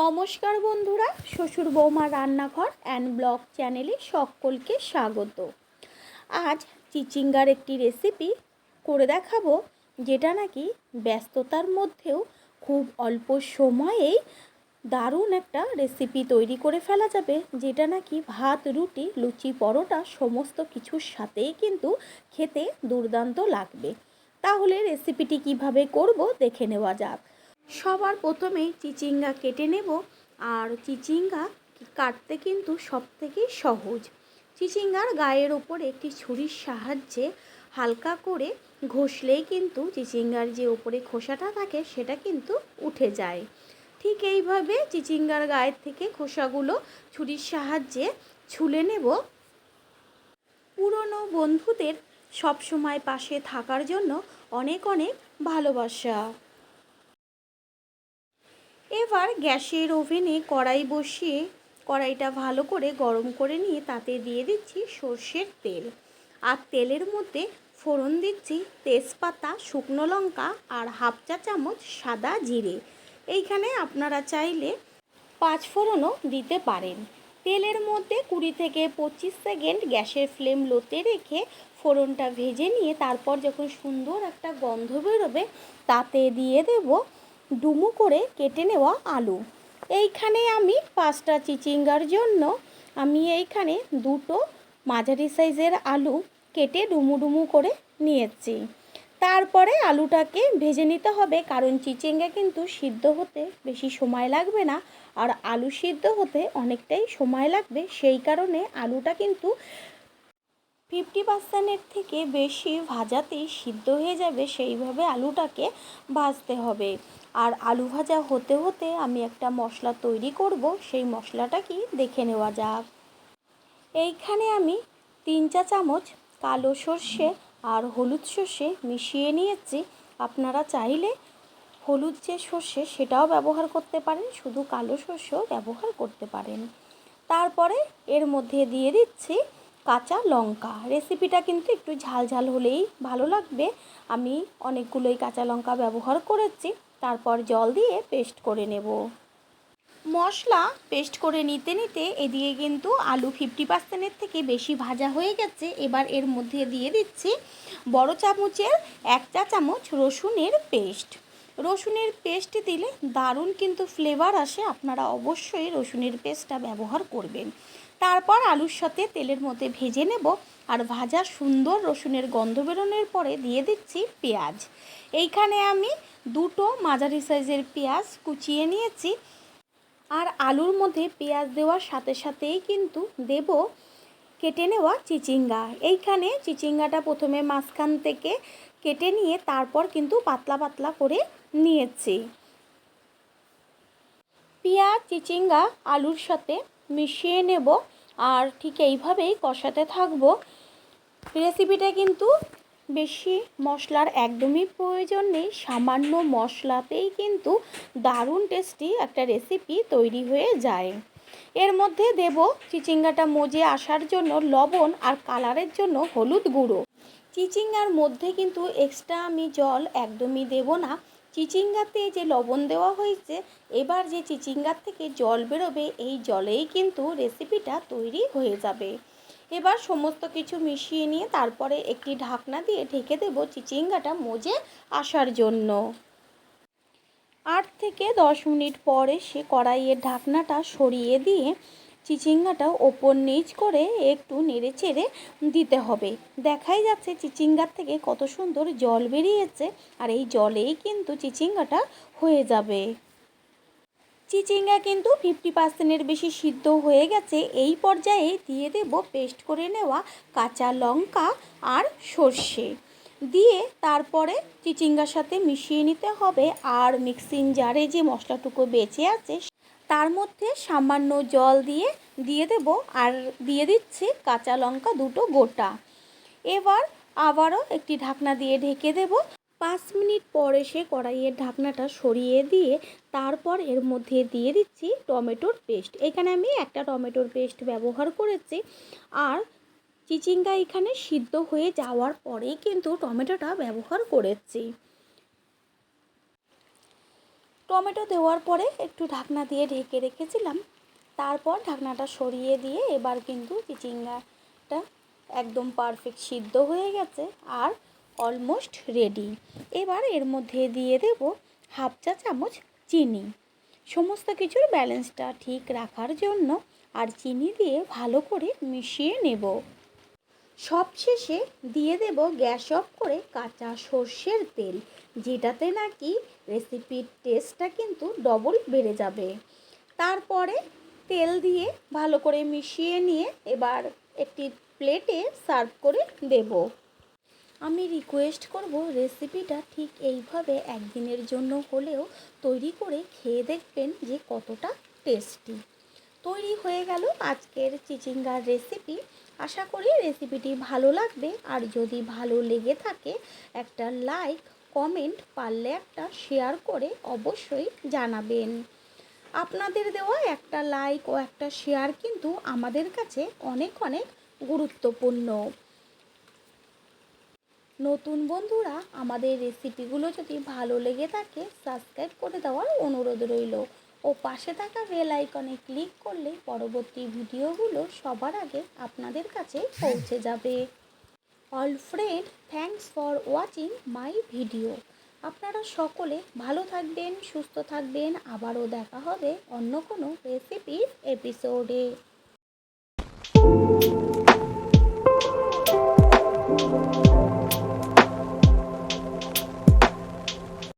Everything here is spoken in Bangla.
নমস্কার বন্ধুরা, শ্বশুর বৌমা রান্নাঘর অ্যান্ড ব্লগ চ্যানেলে সকলকে স্বাগত। আজ চিচিঙ্গার একটি রেসিপি করে দেখাবো, যেটা নাকি ব্যস্ততার মধ্যেও খুব অল্প সময়েই দারুণ একটা রেসিপি তৈরি করে ফেলা যাবে, যেটা নাকি ভাত, রুটি, লুচি, পরোটা সমস্ত কিছুর সাথেই কিন্তু খেতে দুর্দান্ত লাগবে। তাহলে রেসিপিটি কীভাবে করব দেখে নেওয়া যাক। সবার প্রথমেই চিচিঙ্গা কেটে নেব আর চিচিঙ্গা কাটতে কিন্তু সব থেকে সহজ। চিচিঙ্গার গায়ের ওপরে একটি ছুরির সাহায্যে হালকা করে ঘষলেই কিন্তু চিচিঙ্গার যে ওপরে খোসাটা থাকে সেটা কিন্তু উঠে যায়। ঠিক এইভাবে চিচিঙ্গার গায়ের থেকে খোসাগুলো ছুরির সাহায্যে ছুলে নেব। পুরনো বন্ধুদের সবসময় পাশে থাকার জন্য অনেক অনেক ভালোবাসা। এবার গ্যাসের ওভেনে কড়াই বসিয়ে কড়াইটা ভালো করে গরম করে নিয়ে তাতে দিয়ে দিচ্ছি সর্ষের তেল। আর তেলের মধ্যে ফোড়ন দিচ্ছি তেজপাতা, শুকনো লঙ্কা আর হাফ চা চামচ সাদা জিরে। এইখানে আপনারা চাইলে পাঁচ ফোড়নও দিতে পারেন। তেলের মধ্যে কুড়ি থেকে পঁচিশ সেকেন্ড গ্যাসের ফ্লেম লোতে রেখে ফোড়নটা ভেজে নিয়ে তারপর যখন সুন্দর একটা গন্ধ বেরোবে, তাতে দিয়ে দেবো ডুমু করে কেটে নেওয়া আলু। এইখানে আমি পাঁচটা চিচিঙ্গার জন্য আমি এইখানে দুটো মাঝারি সাইজের আলু কেটে ডুমু ডুমু করে নিয়েছি। তারপরে আলুটাকে ভেজে নিতে হবে, কারণ চিচিঙ্গা কিন্তু সিদ্ধ হতে বেশি সময় লাগবে না, আর আলু সিদ্ধ হতে অনেকটাই সময় লাগবে। সেই কারণে আলুটা কিন্তু ফিফটি পার্সেন্টের থেকে বেশি ভাজাতেই সিদ্ধ হয়ে যাবে সেইভাবে আলুটাকে ভাজতে হবে। আর আলু ভাজা হতে হতে আমি একটা মশলা তৈরি করব, সেই মশলাটা কি দেখে নেওয়া যাক। এইখানে আমি তিন চা চামচ কালো সর্ষে আর হলুদ সর্ষে মিশিয়ে নিয়েছি। আপনারা চাইলে হলুদ যে সর্ষে সেটাও ব্যবহার করতে পারেন, শুধু কালো সর্ষেও ব্যবহার করতে পারেন। তারপরে এর মধ্যে দিয়ে দিচ্ছি কাঁচা লঙ্কা। রেসিপিটা কিন্তু একটু ঝাল ঝাল হলেই ভালো লাগবে। আমি অনেকগুলোই কাঁচা লঙ্কা ব্যবহার করেছি, তারপর জল দিয়ে পেস্ট করে নেব। মশলা পেস্ট করে নিতে নিতে এদিকে কিন্তু আলু ফিফটি পার্সেন্টের থেকে বেশি ভাজা হয়ে গেছে। এবার এর মধ্যে দিয়ে দিচ্ছি বড় চামচের এক চা চামচ রসুনের পেস্ট রসুনের পেস্ট দিলে দারুণ কিন্তু ফ্লেভার আসে। আপনারা অবশ্যই রসুনের পেস্টটা ব্যবহার করবেন। তারপর আলুর সাথে তেলের মধ্যে ভেজে নেব আর ভাজা সুন্দর রসুনের গন্ধ বেরোনোর পরে দিয়ে দিচ্ছি পেঁয়াজ। এইখানে আমি দুটো মাঝারি সাইজের পেঁয়াজ কুচিয়ে নিয়েছি আর আলুর মধ্যে পেঁয়াজ দেওয়ার সাথে সাথেই কিন্তু দেব কেটে নেওয়া চিচিঙ্গা। এইখানে চিচিঙ্গাটা প্রথমে মাঝখান থেকে কেটে নিয়ে তারপর কিন্তু পাতলা পাতলা করে নিয়েছি। পেঁয়াজ, চিচিঙ্গা, আলুর সাথে মিশিয়ে নেব। আর ঠিক এইভাবেই কষাতে থাকব। রেসিপিটা কিন্তু বেশি মশলার একদমই প্রয়োজন নেই, সামান্য মশলাতেই কিন্তু দারুণ টেস্টি একটা রেসিপি তৈরি হয়ে যায়। এর মধ্যে দেব চিচিঙ্গাটা মজে আসার জন্য লবণ আর কালারের জন্য হলুদ গুঁড়ো। চিচিঙ্গার মধ্যে কিন্তু এক্সট্রা আমি জল একদমই দেব না। চিচিঙ্গাতে যে লবণ দেওয়া হয়েছে, এবার যে চিচিঙ্গার থেকে জল বেরোবে, এই জলেই কিন্তু রেসিপিটা তৈরি হয়ে যাবে। এবার সমস্ত কিছু মিশিয়ে নিয়ে তারপরে একটি ঢাকনা দিয়ে ঢেকে দেব চিচিঙ্গাটা মজে আসার জন্য। আট থেকে দশ মিনিট পরে সে কড়াইয়ের ঢাকনাটা সরিয়ে দিয়ে চিচিঙ্গাটা ওপর নিচ করে একটু নেড়ে চেড়ে দিতে হবে। দেখাই যাচ্ছে চিচিঙ্গার থেকে কত সুন্দর জল বেরিয়েছে আর এই জলেই কিন্তু চিচিঙ্গাটা হয়ে যাবে। চিচিঙ্গা কিন্তু ফিফটি পার্সেন্টের বেশি সিদ্ধ হয়ে গেছে। এই পর্যায়ে দিয়ে দেব পেস্ট করে নেওয়া কাঁচা লঙ্কা আর সর্ষে। দিয়ে তারপরে চিচিঙ্গার সাথে মিশিয়ে নিতে হবে। আর মিক্সিং জারে যে মশলাটুকু বেঁচে আছে তার মধ্যে সামান্য জল দিয়ে দিয়ে দেব আর দিয়ে দিচ্ছি কাঁচা লঙ্কা দুটো গোটা। এবার আবারও একটি ঢাকনা দিয়ে ঢেকে দেব। পাঁচ মিনিট পর এসে কড়াইয়ের ঢাকনাটা সরিয়ে দিয়ে তারপর এর মধ্যে দিয়ে দিচ্ছি টমেটোর পেস্ট। এখানে আমি একটা টমেটোর পেস্ট ব্যবহার করেছি আর চিচিঙ্গা এখানে সিদ্ধ হয়ে যাওয়ার পরেই কিন্তু টমেটোটা ব্যবহার করেছি। টমেটো দেওয়ার পরে একটু ঢাকনা দিয়ে ঢেকে রেখেছিলাম। তারপর ঢাকনাটা সরিয়ে দিয়ে এবার কিন্তু চিচিঙ্গাটা একদম পারফেক্ট সিদ্ধ হয়ে গেছে আর অলমোস্ট রেডি এবার এর মধ্যে দিয়ে দেব হাফ চা চামচ চিনি। সমস্ত কিছুর ব্যালেন্সটা ঠিক রাখার জন্য আর চিনি দিয়ে ভালো করে মিশিয়ে নেব। সবশেষে দিয়ে দেব গ্যাস অফ করে কাঁচা সর্ষের তেল, যেটাতে নাকি রেসিপির টেস্টটা কিন্তু ডবল বেড়ে যাবে। তারপরে তেল দিয়ে ভালো করে মিশিয়ে নিয়ে এবার একটি প্লেটে সার্ভ করে দেব। আমি রিকোয়েস্ট করব রেসিপিটা ঠিক এইভাবে একদিনের জন্য হলেও তৈরি করে খেয়ে দেখবেন যে কতটা টেস্টি তৈরি হয়ে গেল আজকের চিচিঙ্গার রেসিপি আশা করি রেসিপিটি ভালো লাগবে। আর যদি ভালো লেগে থাকে, একটা লাইক কমেন্ট পারলে একটা শেয়ার করে অবশ্যই জানাবেন। আপনাদের দেওয়া একটা লাইক ও একটা শেয়ার কিন্তু আমাদের কাছে অনেক অনেক গুরুত্বপূর্ণ। নতুন বন্ধুরা, আমাদের রেসিপিগুলো যদি ভালো লেগে থাকে সাবস্ক্রাইব করে দেওয়ার অনুরোধ রইল। ও পাশে থাকা বেল আইকনে ক্লিক করলে পরবর্তী ভিডিওগুলো সবার আগে আপনাদের কাছে পৌঁছে যাবে। All friend thanks for watching my video. আপনারা সকলে ভালো থাকবেন, সুস্থ থাকবেন। আবারও দেখা হবে অন্য কোনো রেসিপির এপিসোডে।